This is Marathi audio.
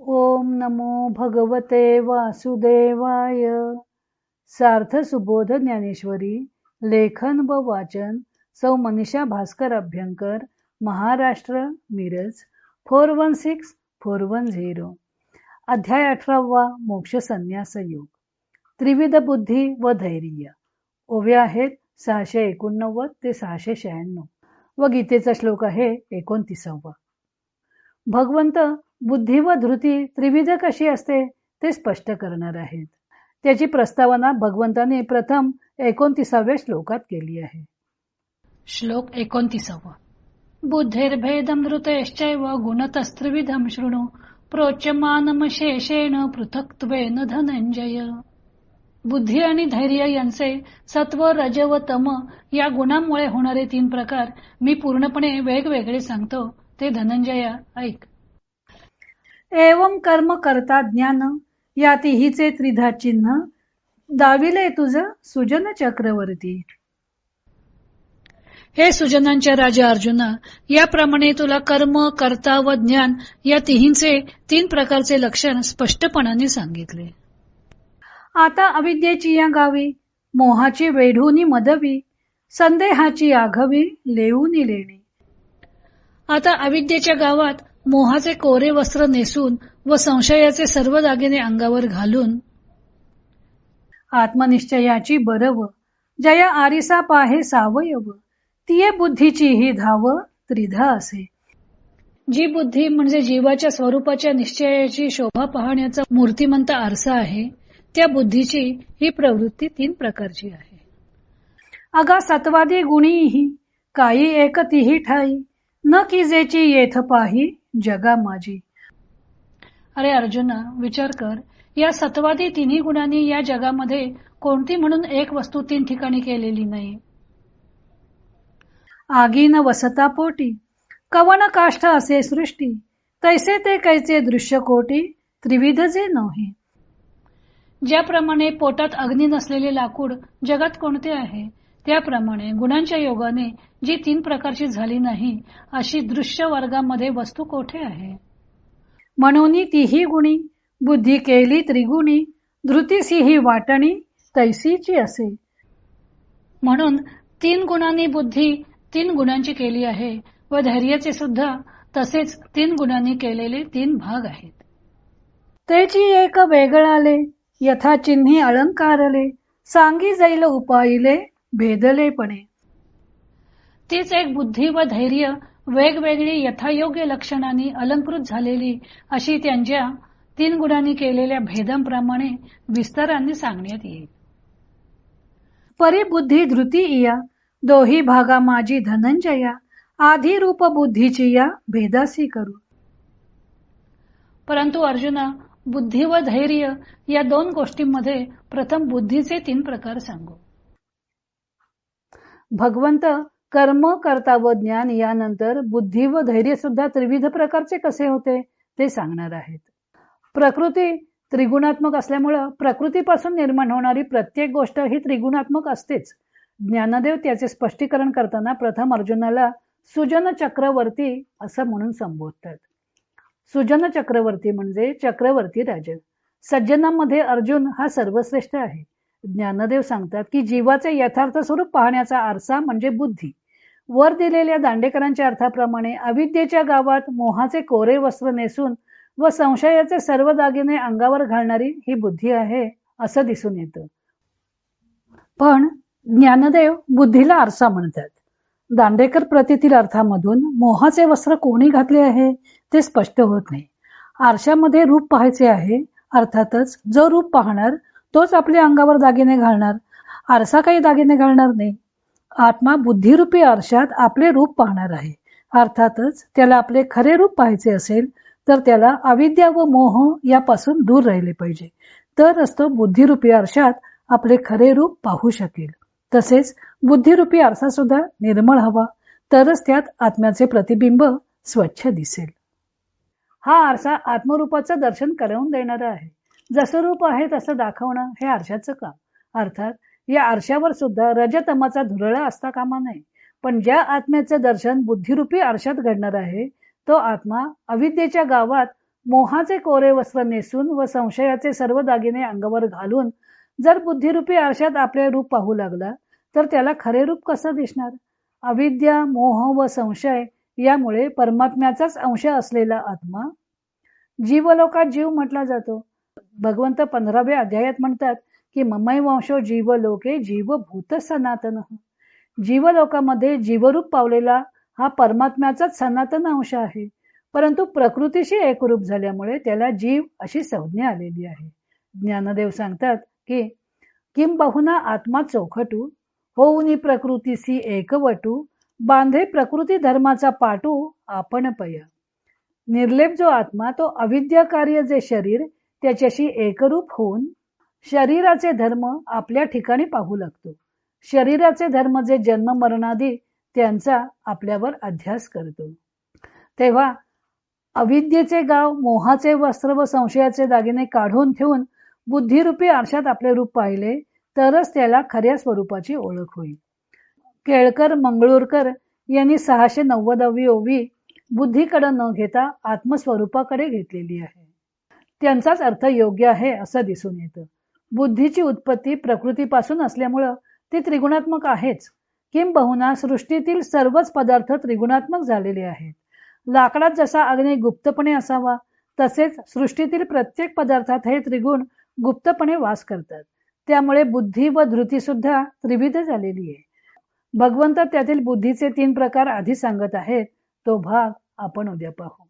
ओम नमो भगवते वासुदेवाय. सार्थ सुबोध ज्ञानेश्वरी लेखन व वाचन सौ Manisha Bhaskar Abhyankar Maharashtra Miraj four one six four one zero. अध्याय अठरावा मोक्ष संन्यास योग. त्रिविध बुद्धी व धैर्य. ओवे आहेत सहाशे एकोणनव्वद ते सहाशे शहाण्णव. व गीतेचा श्लोक आहे एकोणतीसावा. भगवंत बुद्धी व धृती त्रिविध कशी असते ते स्पष्ट करणार आहेत. त्याची प्रस्तावना भगवंताने प्रथम एकोणतीसाव्या श्लोकात केली आहे. श्लोक एकोणतीसावा. बुद्धिर्भेदम धृतश्चैव गुणतस्त्रिविधम शृणु प्रोच्यमानमशेषेण पृथक्त्वेन धनंजय बुद्धी आणि धैर्य यांचे सत्व रज व तम या गुणांमुळे होणारे तीन प्रकार मी पूर्णपणे वेगवेगळे सांगतो. ते धनंजया ऐक. एवम कर्म करता ज्ञान या तिहीचे त्रिधा चिन्ह. दाविले तुझ सुजन चक्रवर्ती. हे सुजनांच्या राजा अर्जुना याप्रमाणे तुला कर्म कर्ता व ज्ञान या तिहींचे तीन प्रकारचे लक्षण स्पष्टपणाने सांगितले. आता अविद्येची या गावी मोहाची वेढूनी मदवी संदेहाची आघवी लेऊनी लेणी. आता अविद्येच्या गावात मोहाचे कोरे वस्त्र नेसून व संशयाचे सर्व दागिने अंगावर घालून आत्मनिश्चयाची बरव जया आरिसा पाहे सावयव तिये बुद्धीची ही धाव त्रिधा असे. जी बुद्धी म्हणजे जीवाच्या स्वरूपाच्या निश्चयाची शोभा पाहण्याचा मूर्तिमंत आरसा आहे त्या बुद्धीची ही प्रवृत्ती तीन प्रकारची आहे. अगा सत्वादी गुणीही काही एक तिही ठाई न किजेची येथ पाही जगा माझी. अरे अर्जुना विचार कर. या सत्वादी तिन्ही गुणांनी या जगामध्ये कोणती म्हणून एक वस्तू तीन ठिकाणी केलेली नाही? आगीन वसता पोटी कवन काष्ठ असे सृष्टी तैसे ते कैचे दृश्य कोटी त्रिविध जे नव्हे ज्याप्रमाणे पोटात अग्नी नसलेले लाकूड जगात कोणते आहे? त्याप्रमाणे गुणांच्या योगाने जी तीन प्रकारची झाली नाही अशी दृश्य वर्गामध्ये वस्तू कोठे आहे? म्हणून तीही गुणी बुद्धी केली त्रिगुणी धृतीसी ही वाटणी तैसीची असे. म्हणून तीन गुणांनी बुद्धी तीन गुणांची केली आहे व धैर्याचे सुद्धा तसेच तीन गुणांनी केलेले तीन भाग आहेत. त्याची एक वेगळाले यथा चिन्ही अलंकारले सांगी जाईल उपायले भेदलेपणे. तीच एक बुद्धी व धैर्य वेगवेगळी यथायोग्य लक्षणांनी अलंकृत झालेली अशी त्यांच्या तीन गुणांनी केलेल्या भेदांप्रमाणे विस्ताराने सांगण्यात येईल. परिबुद्धी धृती इया दोही भागा माझी धनंजया आधी रूप बुद्धीची या भेदासी करू. परंतु अर्जुना बुद्धी व धैर्य या दोन गोष्टींमध्ये प्रथम बुद्धीचे तीन प्रकार सांगू. भगवंत कर्म करता व ज्ञान यानंतर बुद्धी व धैर्य सुद्धा त्रिविध प्रकारचे कसे होते ते सांगणार आहेत. प्रकृती त्रिगुणात्मक असल्यामुळं प्रकृतीपासून निर्माण होणारी प्रत्येक गोष्ट ही त्रिगुणात्मक असतेच. ज्ञानदेव त्याचे स्पष्टीकरण करताना प्रथम अर्जुनाला सुजन चक्रवर्ती असं म्हणून संबोधतात. सुजन चक्रवर्ती म्हणजे चक्रवर्ती राजे. सज्जनामध्ये अर्जुन हा सर्वश्रेष्ठ आहे. ज्ञानदेव सांगतात की जीवाचे यथार्थ स्वरूप पाहण्याचा आरसा म्हणजे बुद्धी. वर दिलेल्या दांडेकरांच्या अर्थाप्रमाणे अविद्येच्या गावात मोहाचे कोरे वस्त्र नेसून व संशयाचे सर्व दागिने अंगावर घालणारी ही बुद्धी आहे असं दिसून येतं. पण ज्ञानदेव बुद्धीला आरसा म्हणतात. दांडेकर प्रतीतील अर्थामधून मोहाचे वस्त्र कोणी घातले आहे ते स्पष्ट होत नाही. आरशामध्ये रूप पाहायचे आहे अर्थातच जो रूप पाहणार तोच आपल्या अंगावर दागिने घालणार. आरसा काही दागिने घालणार नाही. आत्मा बुद्धिरूपी आरशात आपले रूप पाहणार आहे. अर्थातच त्याला आपले खरे रूप पाहायचे असेल तर त्याला अविद्या व मोह यापासून दूर राहिले पाहिजे. तरच तो बुद्धिरूपी आरशात आपले खरे रूप पाहू शकेल. तसेच बुद्धिरूपी आरसा सुद्धा निर्मळ हवा. तरच त्यात आत्म्याचे प्रतिबिंब स्वच्छ दिसेल. हा आरसा आत्मरूपाचं दर्शन करवून देणारा आहे. जसं रूप आहे तसं दाखवणं हे आरशाचं काम. अर्थात या आरशावर सुद्धा रजतमाचा धुरळा असता कामा नये. पण ज्या आत्म्याचं दर्शन बुद्धिरूपी आरशात घडणार आहे तो आत्मा अविद्येच्या गावात मोहाचे कोरे वस्त्र नेसून व संशयाचे सर्व दागिने अंगावर घालून जर बुद्धिरूपी आरशात आपले रूप पाहू लागला तर त्याला खरे रूप कसं दिसणार? अविद्या मोह व संशय यामुळे परमात्म्याचाच अंश असलेला आत्मा जीवलोकात जीव म्हटला जातो. भगवंत पंधराव्या अध्यायात म्हणतात की ममय वंशो जीवलोके जीवभूत सनातन. जीवलोकामध्ये जीवरूप पावलेला हा परमात्म्याचाच सनातन अंश आहे. परंतु प्रकृतीशी एकरूप झाल्यामुळे त्याला जीव अशी संज्ञा आलेली आहे. ज्ञानदेव सांगतात की किंबहुना आत्मा चौखटू होऊनी प्रकृतीशी एकवटू बांधे प्रकृती धर्माचा पाटू आपण पया. निर्लेप जो आत्मा तो अविद्या कार्य जे शरीर त्याच्याशी एकरूप होऊन शरीराचे धर्म आपल्या ठिकाणी पाहू लागतो. शरीराचे धर्म जे जन्म मरणादी त्यांचा आपल्यावर अध्यास करतो. तेव्हा अविद्येचे गाव मोहाचे वस्त्र व संशयाचे दागिने काढून ठेवून बुद्धिरूपी आरशात आपले रूप पाहिले तरच त्याला खऱ्या स्वरूपाची ओळख होईल. केळकर मंगळूरकर यांनी सहाशे नव्वदावी ओवी बुद्धीकडे न घेता आत्मस्वरूपाकडे घेतलेली आहे. त्यांचाच अर्थ योग्य आहे असं दिसून येतं. बुद्धीची उत्पत्ती प्रकृतीपासून असल्यामुळं ती त्रिगुणात्मक आहेच. किंबहुना सृष्टीतील सर्वच पदार्थ त्रिगुणात्मक झालेले आहेत. लाकडात जसा अग्नी गुप्तपणे असावा तसेच सृष्टीतील प्रत्येक पदार्थात हे त्रिगुण गुप्तपणे वास करतात. त्यामुळे बुद्धी व धृती सुद्धा त्रिविध झालेली आहे. भगवंत त्यातील बुद्धीचे तीन प्रकार आधी सांगत आहेत. तो भाग आपण उद्या पाहू.